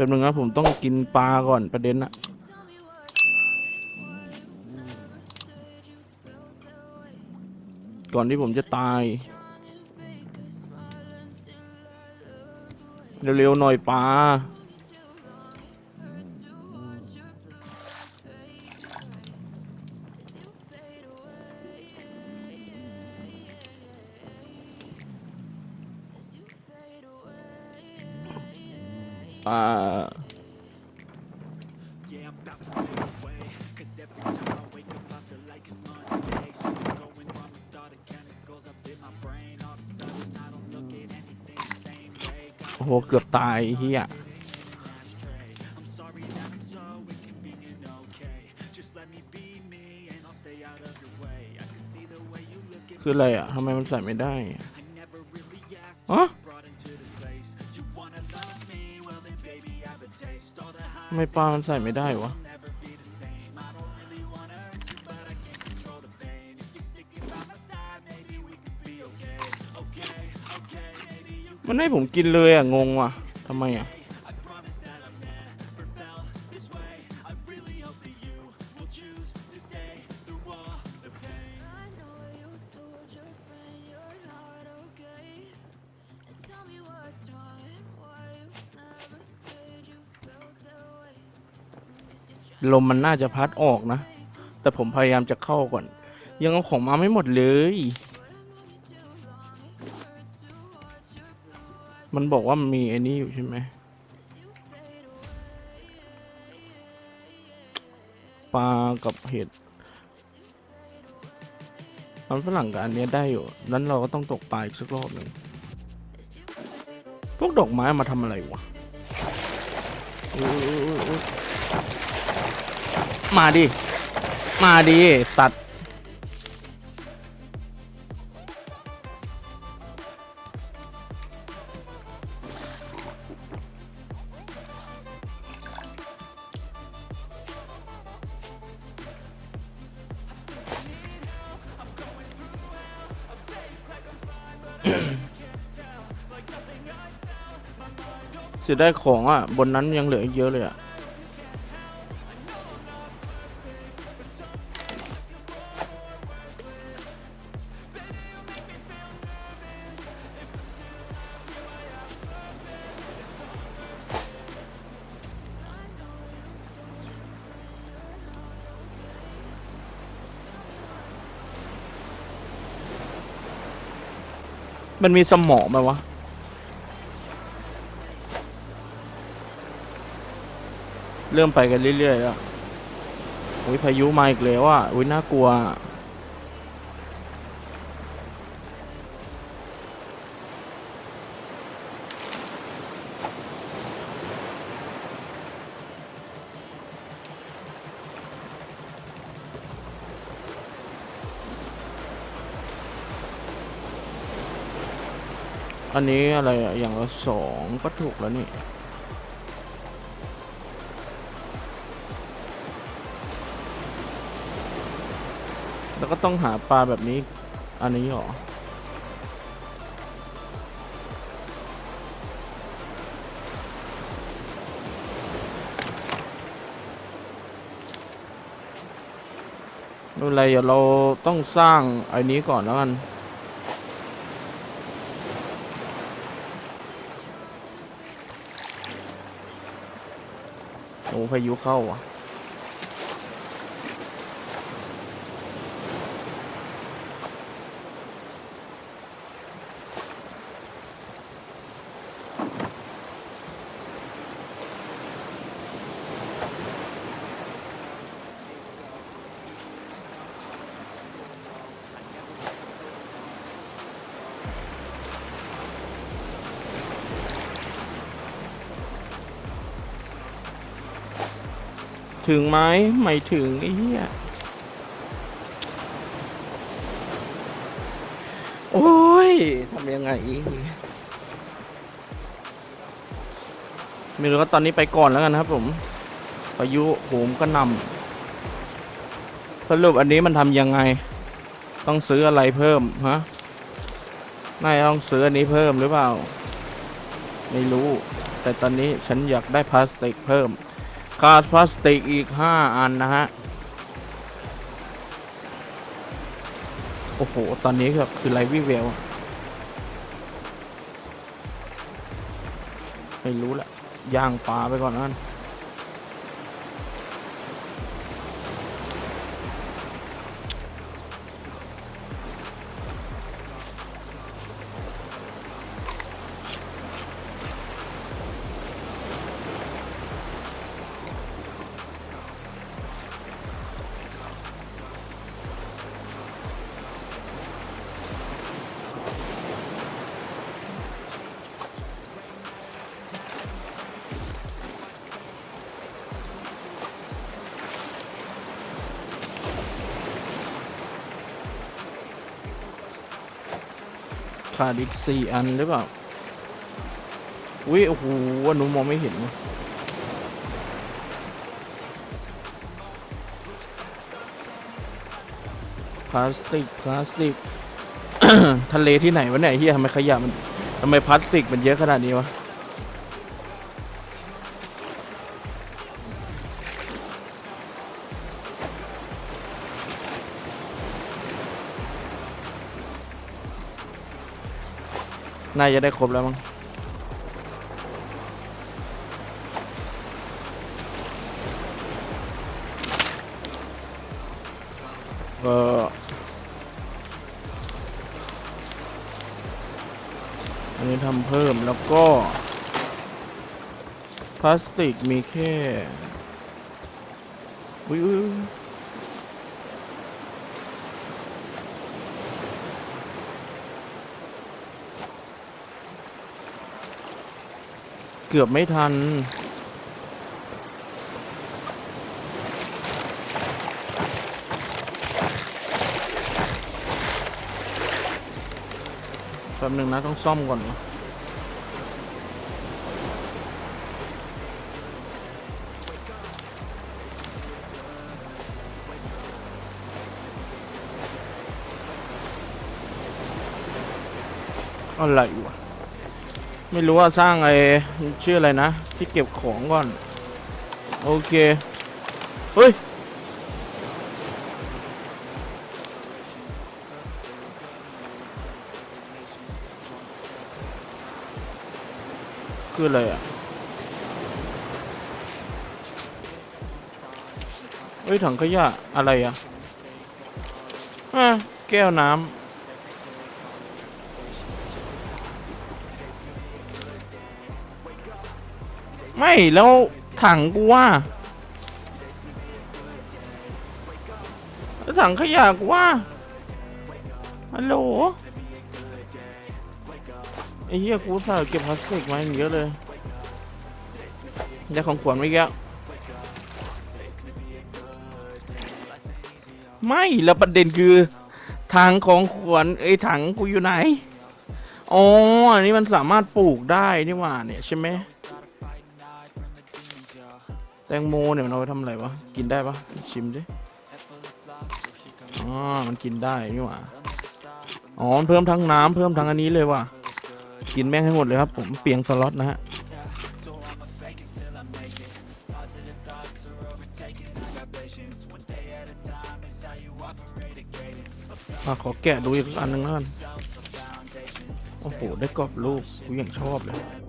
เป็นมึงนะผมต้องกินปลาก่อนประเด็นอะก่อนที่ผมจะตาย เร็วๆหน่อยปลา โอ้โห เกือบตายเฮียคืออะไรอะทำไมมันใส่ไม่ได้อ๋อ ทำไมปลามันใส่ไม่ได้วะ มันให้ผมกินเลยอะ งงว่ะทำไมอะ ลมมันน่าจะพัดออกนะ แต่ผมพยายามจะเข้าก่อน ยังเอาของมาไม่หมดเลย มันบอกว่ามีไอ้นี่อยู่ใช่ไหมปลากับเห็ดมันฝรั่งกับอันเนี้ยได้อยู่ นั้นเราก็ต้องตกปลาอีกสักรอบหนึ่งพวกดอกไม้มาทำอะไรวะอุ๊ยอุ๊ยอุ๊ยอุ๊ย มาดิ มาดิสัตว์เสียได้ของอะ บนนั้นยังเหลืออีกเยอะเลยอะ มันมีสมองไหมวะ เริ่มไปกันเรื่อยๆแล้วโอ้ยพายุมาอีกแล้วอะอุ้ยน่ากลัว อันนี้อะไรอะอย่างละสองก็ถูกแล้วนี่แล้วก็ต้องหาปลาแบบนี้ อันนี้หรอไม่เป็นไรเดี๋ยวเราต้องสร้างไอ้นี้ก่อนแล้วกัน พายุเข้าอะ ถึงไหมไม่ถึงไอ้เหี้ยโอ้ยทำยังไงไม่รู้ว่าตอนนี้ไปก่อนแล้วกันนะครับผมพายุโหมก็นำสรุปอันนี้มันทำยังไง ต้องซื้ออะไรเพิ่มฮะนาจะต้องซื้ออันนี้เพิ่มหรือเปล่า ไม่รู้ แต่ตอนนี้ฉันอยากได้พลาสติกเพิ่ม กาดพลาสติกอีก 5 อันนะฮะ โอ้โห ตอนนี้แบบคือไรวิเวลไม่รู้แหละย่างปลาไปก่อนนั่น ขาดอีกสี่อันหรือเปล่าอุ้ยโอ้โหว่าหนูมองไม่เห็นพลาสติกพลาสติก ทะเลที่ไหนวะเนี่ยเฮียทำไมขยะมันทำไมพลาสติกมันเยอะขนาดนี้วะ น่าจะได้ครบแล้วมั้งเอออันนี้ทำเพิ่มแล้วก็ พลาสติกมีแค่ อุ้ยอุ้ยอุ๊ย เกือบไม่ทัน แป๊บหนึ่งนะ ต้องซ่อมก่อนวะอะไรวะ ไม่รู้ว่าสร้างไอ้ชื่ออะไรนะ ที่เก็บของก่อน โอเค เฮ้ย คืออะไรอะ เฮ้ย ถังขยะ อะไรอะอะแก้วน้ำ แล้วถังกูว่าแล้วถังขยะกูว่าฮัลโหลไอ้เหี้ยกูใส่เก็บพลาสติกมาอย่างเยอะเลยได้ของขวัญไว้แกแล้วไม่แล้วประเด็นคือทางของขวัญไอ้ถังกูอยู่ไหนอ๋ออันนี้มันสามารถปลูกได้นี่หว่าเนี่ยใช่ไหม แตงโมเนี่ยมันเอาไปทำอะไรวะ กินได้ปะชิมดิ อ๋อ มันกินได้นี่หว่า อ๋อ เพิ่มทั้งน้ำเพิ่มทั้งอันนี้เลยว่ะ กินแม่งให้หมดเลยครับผม เปลียงสล็อตนะฮะอะขอแกะดูอีกอันหนึ่งแล้วกัน โอ้โห ได้กรอบรูปกูยังชอบเลย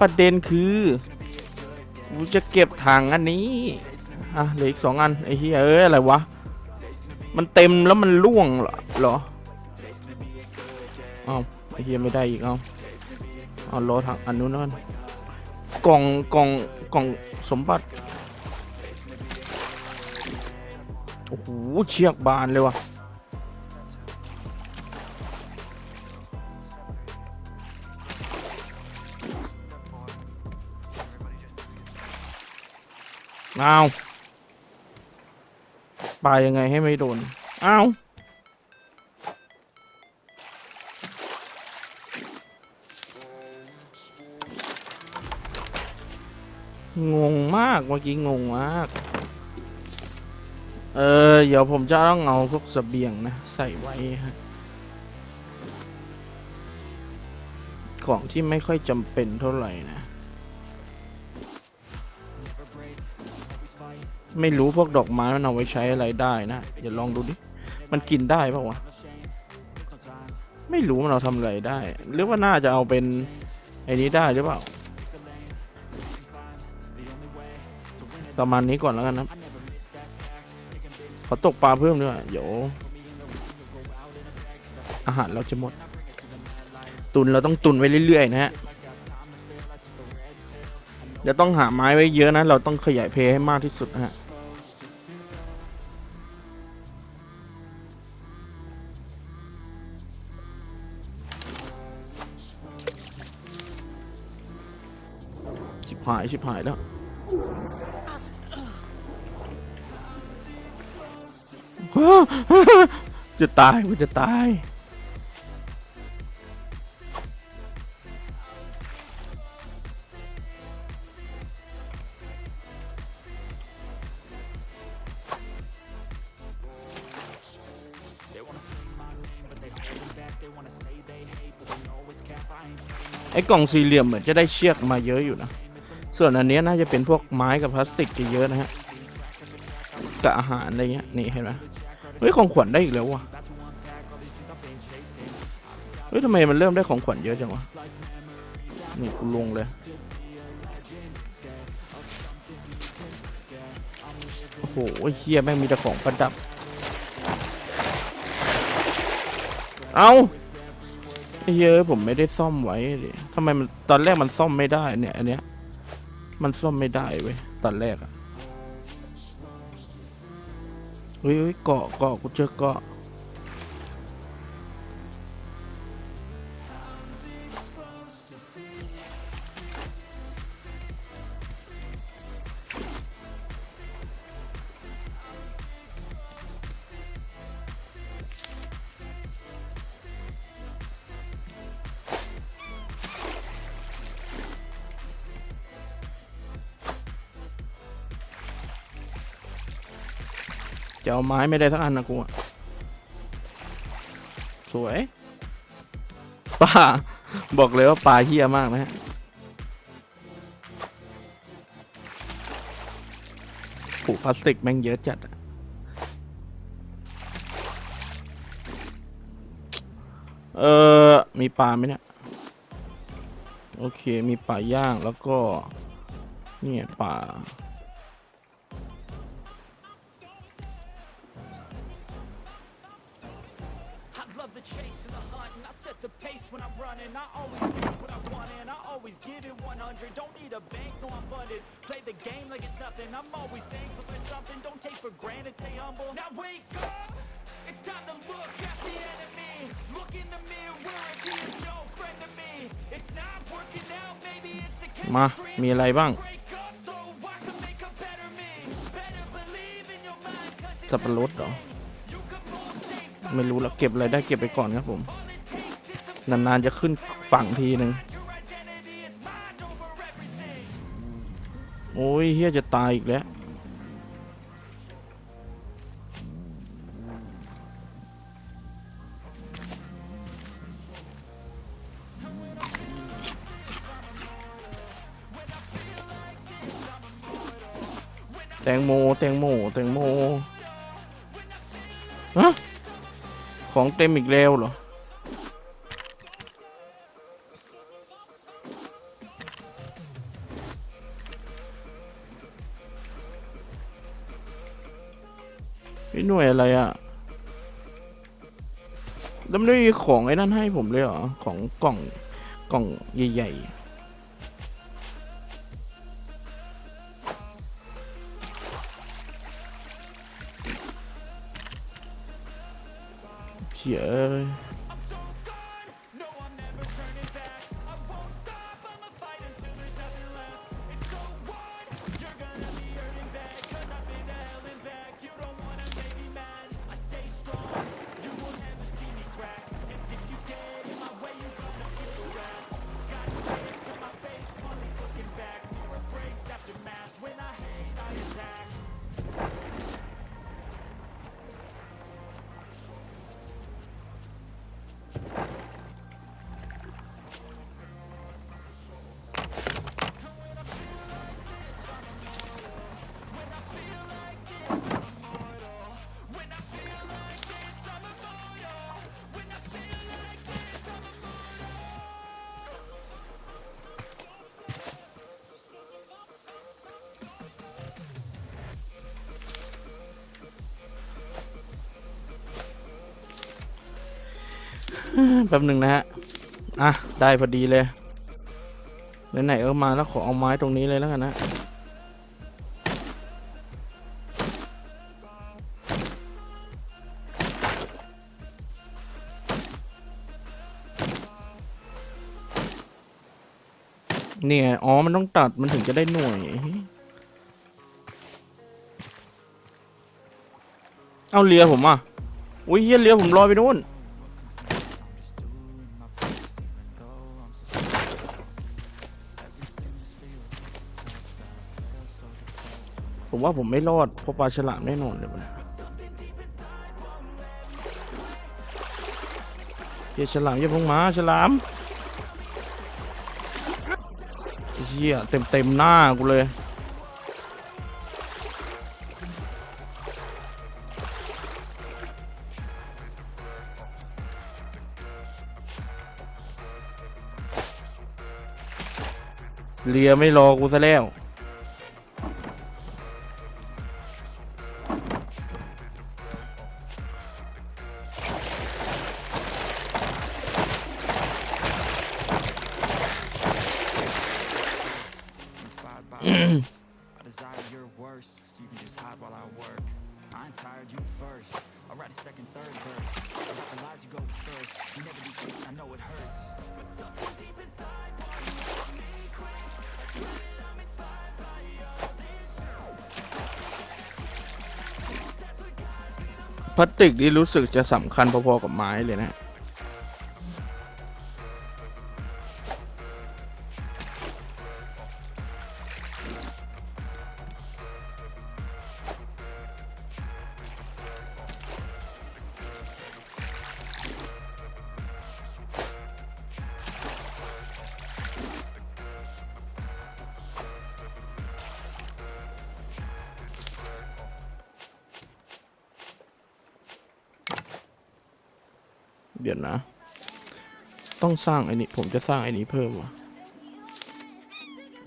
ประเด็นคือกูจะเก็บถังอันนี้ อะเหลืออีกสองอันไอ้เหี้ยเอ้ยอะไรวะ มันเต็มแล้วมันร่วงเหรอเหรออ้าไอ้เหี้ยไม่ได้อีกเอ้าเอารอถังอันนู้นนั่นกล่องกล่องกล่องสมบัติ โอ้โหเชือกบานเลยว่ะอ้าวปายังไงให้ไม่โดนเอางงมาก เมื่อกี้งงมาก เออ เดี๋ยวผมจะต้องเอาพวกเสบียงนะ ใส่ไว้ฮะ ของที่ไม่ค่อยจำเป็นเท่าไหร่นะ ไม่รู้พวกดอกไม้มันเอาไว้ใช้อะไรได้นะ เดี๋ยวลองดูดิ มันกินได้ปะวะ ไม่รู้มันเอาทำอะไรได้ หรือว่าน่าจะเอาเป็นไอ้นี้ได้หรือเปล่า ประมาณนี้ก่อนแล้วกันนะ ขอตกปลาเพิ่มด้วยเดี๋ยวอาหารเราจะหมด ตุนเราต้องตุนไว้เรื่อยๆนะฮะจะต้องหาไม้ไว้เยอะนะ เราต้องขยายเพให้มากที่สุดนะฮะชิบหายชิบหายแล้ว จะตายมันจะตาย ไอ้กล่องสี่เหลี่ยมเหมือนจะได้เชือกมาเยอะอยู่นะ ส่วนอันนี้น่าจะเป็นพวกไม้กับพลาสติกจะเยอะนะฮะกับอาหารอะไรเงี้ย นี่เห็นไหม เฮ้ยของขวัญได้อีกแล้ววะเฮ้ยทำไมมันเริ่มได้ของขวัญเยอะจังวะนี่กูลงเลยโอ้โหเฮียแม่งมีแต่ของประดับ เอาเหี้ยอะผมไม่ได้ซ่อมไว้ดิทำไมมันตอนแรกมันซ่อมไม่ได้เนี่ยอันเนี้ยมันซ่อมไม่ได้เว้ยตอนแรกอะ เฮ้ยเฮ้ยเจะเอาไม้ไม่ได้ทั้งอันนะกูอะสวยปลาบอกเลยว่าปลาเฮี้ยมากนะฮะผูพลาสติกแม่งเยอะจัดอะเออมีปลาไหมเนี่ยโอเค มีปลาย่างแล้วก็ เนี่ยปลา bank, no, I'm funded. Play the game like it's nothing. I'm always thankful for something. Don't take for granted, stay humble. Now wake up! It's time to look at the enemy. Look in the mirror, and he is no friend to me. It's not working out, maybe it's the มา chemistry. มีอะไรบ้าง Break up so I can make a better me. Better believe in your mind, 'cause it's สับปะรดเหรอ you can mold, shape, ไม่รู้ละเก็บอะไรได้เก็บไปก่อนครับผม นานๆจะขึ้นฝั่งทีหนึ่ง โอ้ยเฮียจะตายอีกแล้วแตงโม แตงโม แตงโม ฮะ ของเต็มอีกแล้วเหรอ หน่วยอะไรอะ่ะแล้วไม่ได้มีของไอ้นั่นให้ผมเลยเหรอ ของกล่องกล่องใหญ่ๆเฉย แป๊บหนึ่งนะฮะ อะ ได้พอดีเลยไหนๆเออมาแล้วขอเอาไม้ตรงนี้เลยแล้วกันนะเนี่ย อ๋อ มันต้องตัด มันถึงจะได้หน่วย เอาเรือผมอะ อุ้ยเฮียเรือผมลอยไปโน่น ว่าผมไม่รอดเพราะปลาฉลามแน่นอนเลยมันเฮียฉลามอย่าเพิ่งมาฉลามเฮียเต็มเต็มหน้ากูเลยเรียไม่รอกูซะแล้ว พลาสติกนี่รู้สึกจะสำคัญพอๆกับไม้เลยนะ ต้องสร้างไอ้นี้ผมจะสร้างไอ้นี้เพิ่มวะ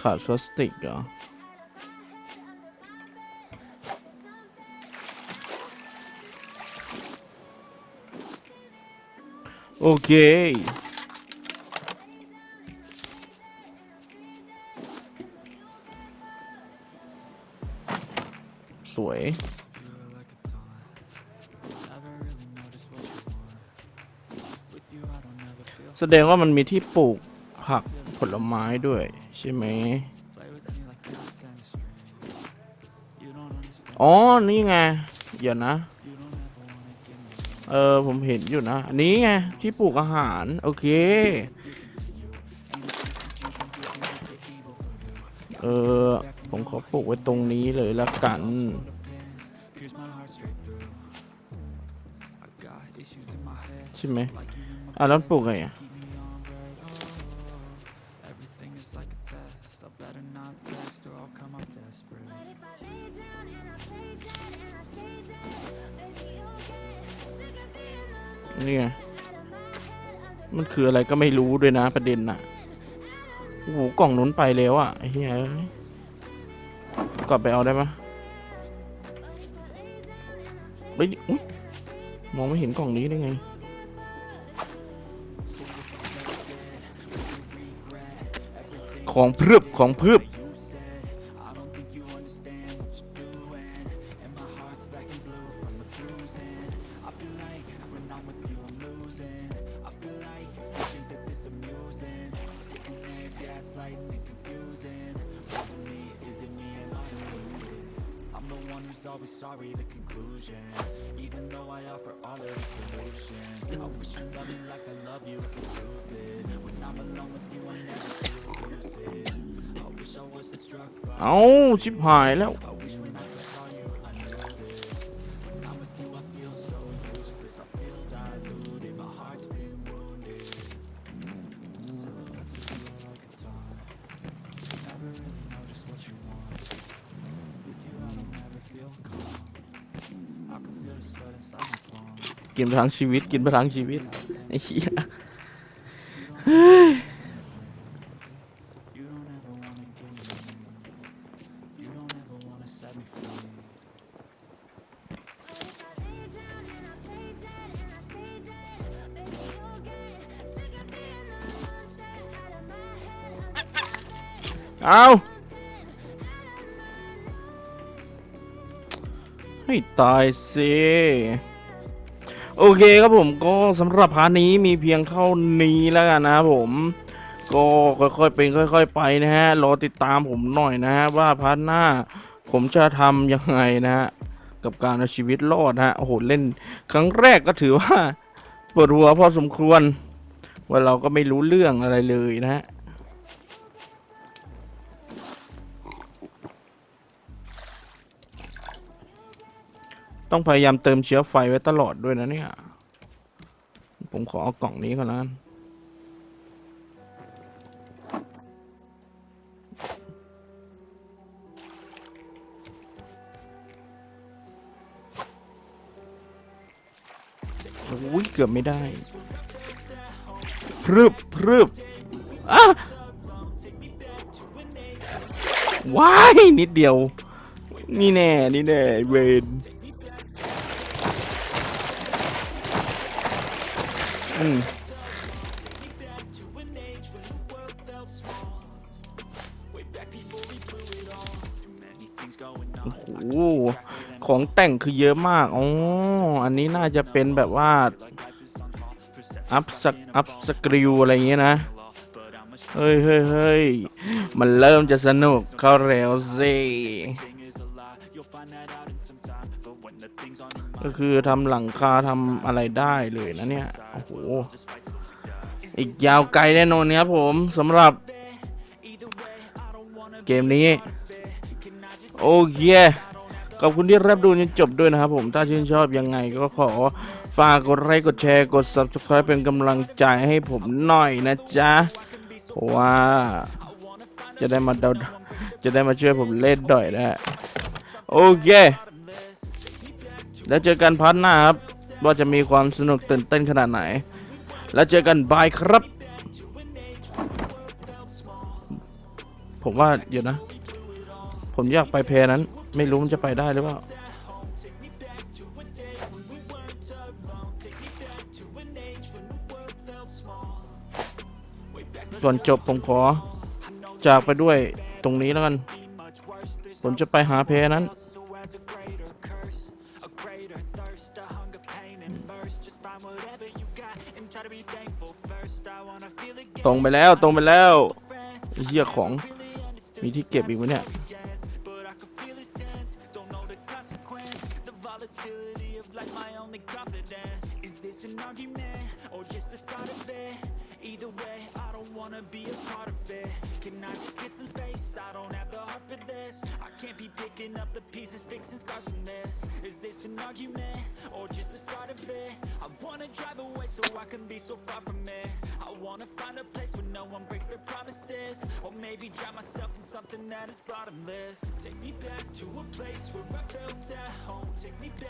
ขาดพลาสติกเหรอโอเคสวย แสดงว่ามันมีที่ปลูกผักผลไม้ด้วย ใช่ไหมอ๋อ นี่ไงเดี๋ยวนะ เออ ผมเห็นอยู่นะ อันนี้ไง ที่ปลูกอาหาร โอเค เออ ผมขอปลูกไว้ตรงนี้เลยละกัน ใช่ไหมอะแล้วปลูกไงอะนี่ไง มันคืออะไรก็ไม่รู้ด้วยนะประเด็นน่ะ โอ้โหกล่องนุ้นไปแล้วอะเฮียกลับไปเอาได้ปะเฮ้ย มองไม่เห็นกล่องนี้ได้ไง ของพรึบของพรึบ I'm with you, I'm losing. I feel like you think that this amusing. Sitting there gaslighting and confusing. Was it me? Is it me? Am I deluded? I'm the one who's always sorry, the conclusion. Even though I offer all of the solutions. I wish you loved me like I love you, but you did. When I'm alone with you, I never feel lucid. I wish I wasn't struck by เอาชิบหายแล้ว กินพลังชีวิต กินพลังชีวิตไอ้เหี้ยเอาให้ตายสิ โอเคครับผมก็สำหรับพาร์ทนี้มีเพียงเท่านี้แล้วกันนะครับผมก็ค่อยๆเป็นค่อย ๆ ไปนะฮะรอติดตามผมหน่อยนะฮะว่าพาร์ทหน้า ผมจะทำยังไงนะฮะกับการเอาชีวิตรอดฮะโอ้โหเล่น ครั้งแรกก็ถือว่าปวดหัวพอสมควร ว่าเราก็ไม่รู้เรื่องอะไรเลยนะฮะ ต้องพยายามเติมเชื้อไฟไว้ตลอดด้วยนะเนี่ย ผมขอเอากล่องนี้ก่อนนะโอ้ยเกือบไม่ได้พรึบพรึบอะว้าย นิดเดียว นี่แน่ นี่แน่ เวน อืมโอ้โหของแต่งคือเยอะมากอ๋ออันนี้น่าจะเป็นแบบว่า อัพสกอัพสกริวอะไรอย่างเงี้ยนะ เฮ้ยเฮ้ยเฮ้ยมันเริ่มจะสนุกเข้าแล้วสิ ก็คือทำหลังคาทำอะไรได้เลยนะเนี่ย โอ้โห อีกยาวไกลแน่นอนครับผมสำหรับเกมนี้ โอเคขอบคุณที่รับดูจนจบด้วยนะครับผม ถ้าชื่นชอบยังไงก็ขอฝากกดไลค์กดแชร์กด subscribe เป็นกำลังใจให้ผมหน่อยนะจ๊ะเพราะว่าจะได้มาเดาจะได้มาช่วยผมเล่นด่อยนะโอเค แล้วเจอกันพาร์ทหน้าครับ ว่าจะมีความสนุกตื่นเต้นขนาดไหน แล้วเจอกันบายครับ ผมว่าเดี๋ยวนะ ผมอยากไปเพนั้น ไม่รู้มันจะไปได้หรือเปล่าก่อนจบผมขอ จากไปด้วยตรงนี้แล้วกัน ผมจะไปหาเพนั้น ตรงไปแล้วตรงไปแล้วเหี้ยของมีที่เก็บอีกไหมเนี่ย Either way, I don't wanna be a part of it. Can I just get some space? I don't have the heart for this. I can't be picking up the pieces, fixing scars from this. Is this an argument, or just the start of it? I wanna drive away so I can be so far from it. I wanna find a place where no one breaks their promises. Or maybe drown myself in something that is bottomless. Take me back to a place where I felt at home. Take me back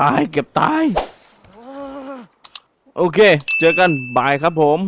ตายเก็บตาย โอเค เจอกันบายครับผม